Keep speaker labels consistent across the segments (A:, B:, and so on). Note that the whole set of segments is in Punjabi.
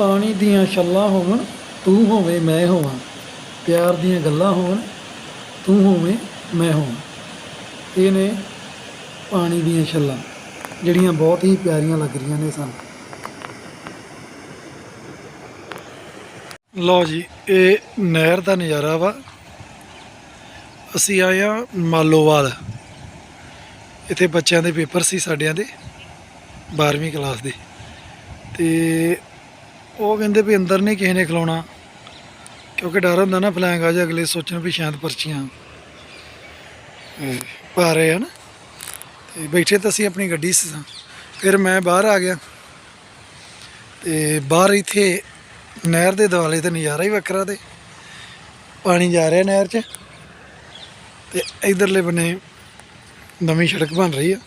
A: ਪਾਣੀ ਦੀਆਂ ਛੱਲਾਂ ਹੋਵਣ, ਤੂੰ ਹੋਵੇਂ ਮੈਂ ਹੋਵਾਂ। ਪਿਆਰ ਦੀਆਂ ਗੱਲਾਂ ਹੋਣ ਤੂੰ ਹੋਵੇਂ ਮੈਂ ਹੋਵਾਂ। ਇਹ ਨੇ ਪਾਣੀ ਦੀਆਂ ਛੱਲਾਂ, ਜਿਹੜੀਆਂ ਬਹੁਤ ਹੀ ਪਿਆਰੀਆਂ ਲੱਗ ਰਹੀਆਂ ਨੇ ਸਾਨੂੰ। ਲਓ ਜੀ, ਇਹ ਨਹਿਰ ਦਾ ਨਜ਼ਾਰਾ ਵਾ। ਅਸੀਂ ਆਏ ਆ ਮਾਲੋਵਾਲ। ਇੱਥੇ ਬੱਚਿਆਂ ਦੇ ਪੇਪਰ ਸੀ ਸਾਡਿਆਂ ਦੇ 12ਵੀਂ ਕਲਾਸ ਦੇ। ਤੇ ਉਹ ਕਹਿੰਦੇ ਵੀ ਅੰਦਰ ਨਹੀਂ ਕਿਸੇ ਨੇ ਖਲਾਉਣਾ ਕਿਉਂਕਿ ਡਰ ਹੁੰਦਾ ਨਾ ਫਲੈਂਗ ਆ ਜਾ ਅਗਲੇ ਸੋਚਣ ਵੀ ਸ਼ਾਇਦ ਪਰਚੀਆਂ ਪਾ ਰਹੇ ਹਨ ਤੇ ਬੈਠੇ ਤਾਂ ਅਸੀਂ ਆਪਣੀ ਗੱਡੀ ਸਾਂ। ਫਿਰ ਮੈਂ ਬਾਹਰ ਆ ਗਿਆ। ਤੇ ਬਾਹਰ ਇੱਥੇ ਨਹਿਰ ਦੇ ਦੁਆਲੇ ਤੇ ਨਜ਼ਾਰਾ ਹੀ ਵੱਖਰਾ ਤੇ ਪਾਣੀ ਜਾ ਰਿਹਾ ਨਹਿਰ 'ਚ। ਤੇ ਇਧਰਲੇ ਬੰਨੇ ਨਵੀਂ ਸੜਕ ਬਣ ਰਹੀ ਆ।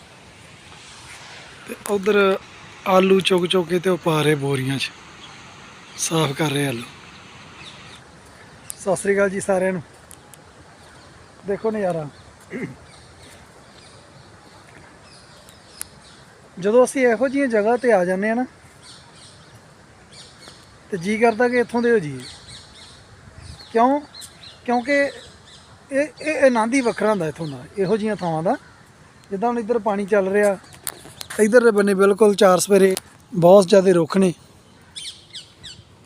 A: ਤੇ ਉਧਰ ਆਲੂ ਚੁੱਕ ਚੁੱਕ ਕੇ ਤੇ ਉਹ ਪਾ ਰਹੇ ਬੋਰੀਆਂ 'ਚ। ਸਾਫ਼ ਕਰ ਰਹੇ ਆਲੂ ਸਤਿ ਸ੍ਰੀ ਅਕਾਲ ਜੀ ਸਾਰਿਆਂ ਨੂੰ। ਦੇਖੋ ਨਜ਼ਾਰਾ। ਜਦੋਂ ਅਸੀਂ ਇਹੋ ਜਿਹੀਆਂ ਜਗ੍ਹਾ ਤੇ ਆ ਜਾਂਦੇ ਆ ਨਾ, ਤੇ ਜੀ ਕਰਦਾ ਕਿ ਇੱਥੋਂ ਦੇ ਹੋ ਜੀ ਕਿਉਂ? ਕਿਉਂਕਿ ਇਹ ਇਹ ਆਨੰਦ ਹੀ ਵੱਖਰਾ ਹੁੰਦਾ ਇੱਥੋਂ ਦਾ, ਇਹੋ ਜਿਹੀਆਂ ਥਾਵਾਂ ਦਾ। ਜਿੱਦਾਂ ਹੁਣ ਇੱਧਰ ਪਾਣੀ ਚੱਲ ਰਿਹਾ, ਇੱਧਰ ਦੇ ਬੰਨੇ ਬਿਲਕੁਲ ਚਾਰ ਸਵੇਰੇ ਬਹੁਤ ਜ਼ਿਆਦਾ ਰੁੱਖ ਨੇ।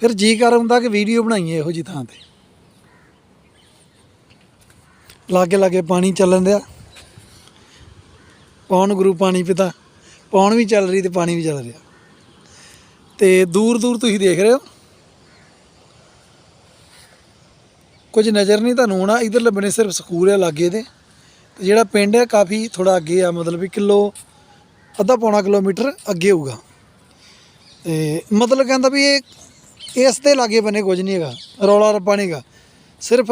A: ਫਿਰ ਜੀ ਕਰ ਹੁੰਦਾ ਕਿ ਵੀਡੀਓ ਬਣਾਈਏ ਇਹੋ ਜਿਹੀ ਥਾਂ ਤੇ। ਲਾਗੇ ਲਾਗੇ ਪਾਣੀ ਚੱਲਣ ਦਿਆ। ਪੌਣ ਗੁਰੂ ਪਾਣੀ ਪਿਤਾ? ਪੌਣ ਵੀ ਚੱਲ ਰਹੀ ਤੇ ਪਾਣੀ ਵੀ ਚੱਲ ਰਿਹਾ। ਤੇ ਦੂਰ ਦੂਰ ਤੁਸੀਂ ਦੇਖ ਰਹੇ ਹੋ। ਕੁਝ ਨਜ਼ਰ ਨਹੀਂ ਤੁਹਾਨੂੰ ਆਉਣਾ। ਇਧਰਲੇ ਲੱਭਣੇ ਸਿਰਫ ਸਕੂਲ ਹੈ ਲਾਗੇ ਦੇ। ਤੇ ਜਿਹੜਾ ਪਿੰਡ ਹੈ ਕਾਫੀ ਥੋੜਾ ਅੱਗੇ ਆ, ਮਤਲਬ ਵੀ ਕਿਲੋ, ਅੱਧਾ ਪੌਣਾ ਕਿਲੋਮੀਟਰ ਅੱਗੇ ਹੋਊਗਾ। ਤੇ ਮਤਲਬ ਕਹਿੰਦਾ ਵੀ ਇਹ ਇਸ ਦੇ ਲਾਗੇ ਬੰਨੇ ਕੁਝ ਨਹੀਂ ਹੈਗਾ, ਰੌਲਾ ਰੱਪਾ ਨਹੀਂਗਾ ਸਿਰਫ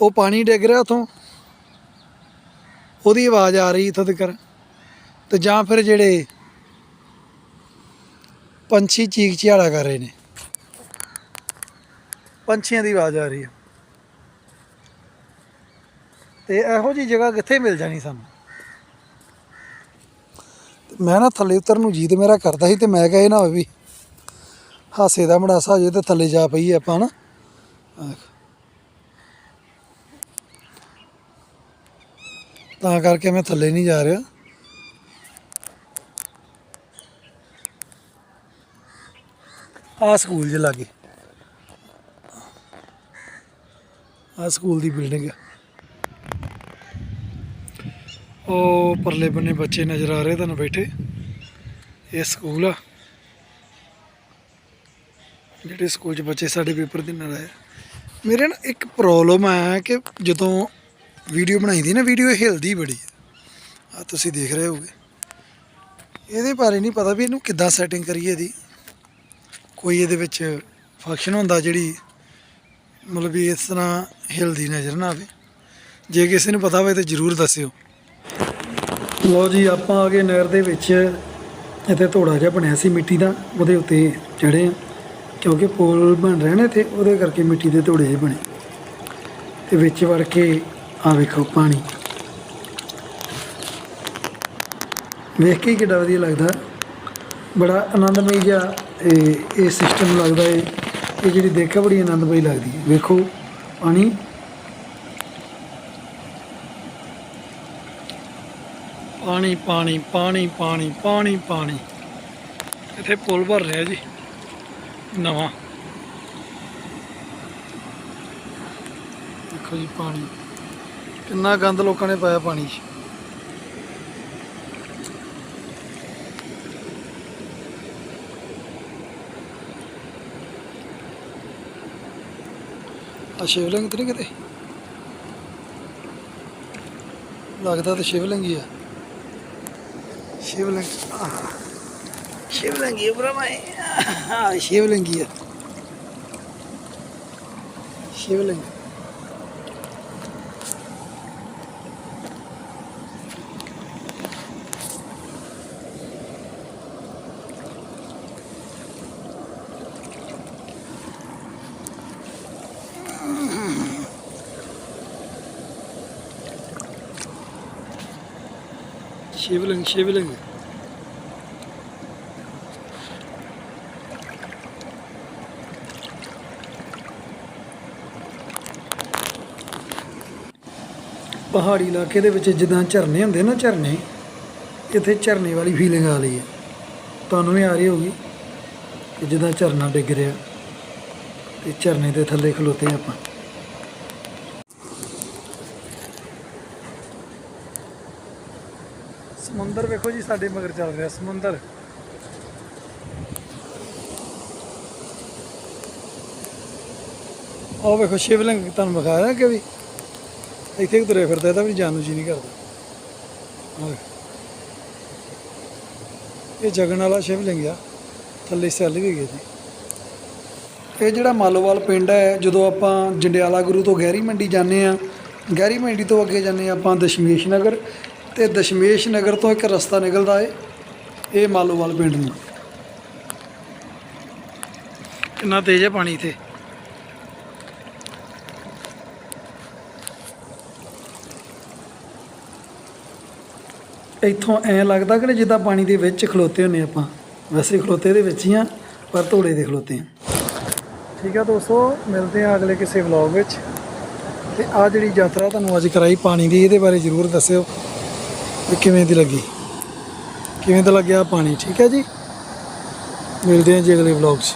A: ਉਹ ਪਾਣੀ ਡਿੱਗ ਰਿਹਾ ਉਥੋਂ, ਉਹਦੀ ਆਵਾਜ਼ ਆ ਰਹੀ ਇੱਥੋਂ ਤੱਕ ਤੇ ਜਾਂ ਫਿਰ ਜਿਹੜੇ ਪੰਛੀ ਚੀਕ ਚਿਹਾੜਾ ਕਰ ਰਹੇ ਨੇ, ਪੰਛੀਆਂ ਦੀ ਆਵਾਜ਼ ਆ ਰਹੀ ਹੈ ਤੇ ਇਹੋ ਜੀ ਜਗ੍ਹਾ ਕਿੱਥੇ ਮਿਲ ਜਾਣੀ ਸਾਨੂੰ? ਮੈਂ ਨਾ ਥੱਲੇ ਉਤਰਨ ਨੂੰ ਜੀਤ ਮੇਰਾ ਕਰਦਾ ਸੀ ਤੇ ਮੈਂ ਕਿਹਾ ਇਹ ਨਾ ਹੋਵੇ ਵੀ ਹਾਸੇ ਦਾ ਮੜਾਸਾ ਜੇ ਤੇ ਥੱਲੇ ਜਾ ਪਈ ਆਪਾਂ ਨਾ। ਤਾਂ ਕਰਕੇ ਮੈਂ ਥੱਲੇ ਨਹੀਂ ਜਾ ਰਿਹਾ। ਆ ਸਕੂਲ ਜੇ ਲਾਗੇ। ਆ ਸਕੂਲ ਦੀ ਬਿਲਡਿੰਗ ਆ। ਉਹ ਪਰਲੇ ਬੰਨੇ ਬੱਚੇ ਨਜ਼ਰ ਆ ਰਹੇ ਤੁਹਾਨੂੰ ਬੈਠੇ। ਇਹ ਸਕੂਲ ਆ। ਜਿਹੜੇ ਸਕੂਲ 'ਚ ਬੱਚੇ ਸਾਡੇ ਪੇਪਰ ਦੇ ਨਾਲ ਆਏ ਮੇਰੇ ਨਾ ਇੱਕ ਪ੍ਰੋਬਲਮ ਆ ਕਿ ਜਦੋਂ ਵੀਡੀਓ ਬਣਾਈ ਦੀ ਨਾ, ਵੀਡੀਓ ਹਿਲਦੀ ਬੜੀ ਆ। ਆਹ ਤੁਸੀਂ ਦੇਖ ਰਹੇ ਹੋਗੇ ਇਹਦੇ ਬਾਰੇ ਨਹੀਂ ਪਤਾ ਵੀ ਇਹਨੂੰ ਕਿੱਦਾਂ ਸੈਟਿੰਗ ਕਰੀਏ ਦੀ ਕੋਈ ਇਹਦੇ ਵਿੱਚ ਫੰਕਸ਼ਨ ਹੁੰਦਾ ਜਿਹੜੀ ਮਤਲਬ ਵੀ ਇਸ ਤਰ੍ਹਾਂ ਹਿਲਦੀ ਨਜ਼ਰ ਨਾ ਆਵੇ। ਜੇ ਕਿਸੇ ਨੂੰ ਪਤਾ ਹੋਵੇ ਤਾਂ ਜਰੂਰ ਦੱਸਿਓ। ਲੋ ਜੀ, ਆਪਾਂ ਆ ਗਏ ਨਹਿਰ ਦੇ ਵਿੱਚ ਇੱਥੇ ਥੋੜਾ ਜਿਹਾ ਬਣਿਆ ਸੀ ਮਿੱਟੀ ਦਾ, ਉਹਦੇ ਉੱਤੇ ਚੜੇ ਆ ਕਿਉਂਕਿ ਪੋਲ ਬਣ ਰਹੇ ਨੇ ਤੇ ਉਹਦੇ ਕਰਕੇ ਮਿੱਟੀ ਦੇ ਥੋੜੇ ਜਿਹੇ ਬਣੇ। ਤੇ ਵਿੱਚ ਵੜ ਕੇ ਆ ਵੇਖੋ ਪਾਣੀ। ਵੇਖ ਕੇ ਹੀ ਕਿੱਡਾ ਵਧੀਆ ਲੱਗਦਾ। ਬੜਾ ਆਨੰਦਮਈ ਜਿਹਾ ਇਹ ਇਹ ਸਿਸਟਮ ਲੱਗਦਾ ਹੈ ਇਹ ਜਿਹੜੀ ਦੇਖਾ, ਬੜੀ ਆਨੰਦਮਈ ਲੱਗਦੀ ਹੈ ਵੇਖੋ ਪਾਣੀ। ਪਾਣੀ ਪਾਣੀ ਪਾਣੀ ਪਾਣੀ ਪਾਣੀ ਪਾਣੀ। ਇੱਥੇ ਪੁਲ ਭਰ ਰਿਹਾ ਜੀ, ਨਵਾਂ। ਦੇਖੋ ਜੀ ਪਾਣੀ, ਕਿੰਨਾ ਗੰਦ ਲੋਕਾਂ ਨੇ ਪਾਇਆ ਪਾਣੀ। 'ਚ ਆ ਸ਼ਿਵਲਿੰਗ ਤੇ ਨਹੀਂ ਕਿਤੇ? ਲੱਗਦਾ ਤਾਂ ਸ਼ਿਵਲਿੰਗ ਹੀ ਆ। ਸ਼ਿਵਲਿੰਗ ਆਹ। ਸ਼ਿਵਲਿੰਗ ਹੀ Shivling, shivling. ਪਹਾੜੀ ਇਲਾਕੇ ਦੇ ਵਿੱਚ ਜਿੱਦਾਂ ਝਰਨੇ ਹੁੰਦੇ ਨਾ ਝਰਨੇ ਇੱਥੇ ਝਰਨੇ ਵਾਲੀ ਫੀਲਿੰਗ ਆ ਰਹੀ ਹੈ ਤੁਹਾਨੂੰ ਵੀ ਆ ਰਹੀ ਹੋਗੀ ਕਿ ਜਿੱਦਾਂ ਝਰਨਾ ਡਿੱਗ ਰਿਹਾ ਤੇ ਝਰਨੇ ਦੇ ਥੱਲੇ ਖਲੋਤੇ ਆਪਾਂ ਸਮੁੰਦਰ ਵੇਖੋ ਜੀ, ਸਾਡੇ ਮਗਰ ਚੱਲ ਰਿਹਾ ਸਮੁੰਦਰ। ਉਹ ਵੇਖੋ, ਸ਼ਿਵਲਿੰਗ ਤੁਹਾਨੂੰ ਵਿਖਾਇਆ ਕਿ ਵੀ ਇੱਥੇ ਕਿ ਤੁਰੇ ਫਿਰਦਾ ਇਹਦਾ ਵੀ ਜਾਣ ਨੂੰ ਜੀ ਨਹੀਂ ਕਰਦਾ। ਇਹ ਜਗਨ ਵਾਲਾ ਸ਼ਿਵਲਿੰਗ ਆ, ਥੱਲੇ ਸੈੱਲ ਵੀ ਗਏ ਜੀ। ਇਹ ਜਿਹੜਾ ਮਾਲੋਵਾਲ ਪਿੰਡ ਹੈ, ਜਦੋਂ ਆਪਾਂ ਜੰਡਿਆਲਾ ਗੁਰੂ ਤੋਂ ਗਹਿਰੀ ਮੰਡੀ ਜਾਂਦੇ ਆ ਗਹਿਰੀ ਮੰਡੀ ਤੋਂ ਅੱਗੇ ਜਾਂਦੇ ਹਾਂ ਆਪਾਂ ਦਸ਼ਮੇਸ਼ ਨਗਰ ਤੇ ਦਸ਼ਮੇਸ਼ ਨਗਰ ਤੋਂ ਇੱਕ ਰਸਤਾ ਨਿਕਲਦਾ ਹੈ ਇਹ ਮਾਲੋਵਾਲ ਪਿੰਡ ਨੂੰ। ਕਿੰਨਾ ਤੇਜ਼ ਹੈ ਪਾਣੀ ਇੱਥੇ? ਇੱਥੋਂ ਐ ਲੱਗਦਾ ਕਿ ਜਿੱਦਾਂ ਪਾਣੀ ਦੇ ਵਿੱਚ ਖਲੋਤੇ ਹੁੰਨੇ ਆਪਾਂ। ਵੈਸੇ ਖਲੋਤੇ ਦੇ ਵਿੱਚ ਹੀ ਆ ਪਰ ਧੋੜੇ ਦੇ ਖਲੋਤੇ ਆ। ਠੀਕ ਆ ਦੋਸਤੋ ਮਿਲਦੇ ਆ ਅਗਲੇ ਕਿਸੇ ਵਲੌਗ ਵਿੱਚ। ਤੇ ਆ ਜਿਹੜੀ ਯਾਤਰਾ ਤੁਹਾਨੂੰ ਅੱਜ ਕਰਾਈ ਪਾਣੀ ਦੀ ਇਹਦੇ ਬਾਰੇ ਜ਼ਰੂਰ ਦੱਸਿਓ। ਕਿ ਕਿਵੇਂ ਦੀ ਲੱਗੀ? ਕਿਵੇਂ ਦਾ ਲੱਗਿਆ ਪਾਣੀ? ਠੀਕ ਹੈ ਜੀ? ਮਿਲਦੇ ਹਾਂ ਜੀ ਅਗਲੇ ਵਲੌਗ 'ਚ।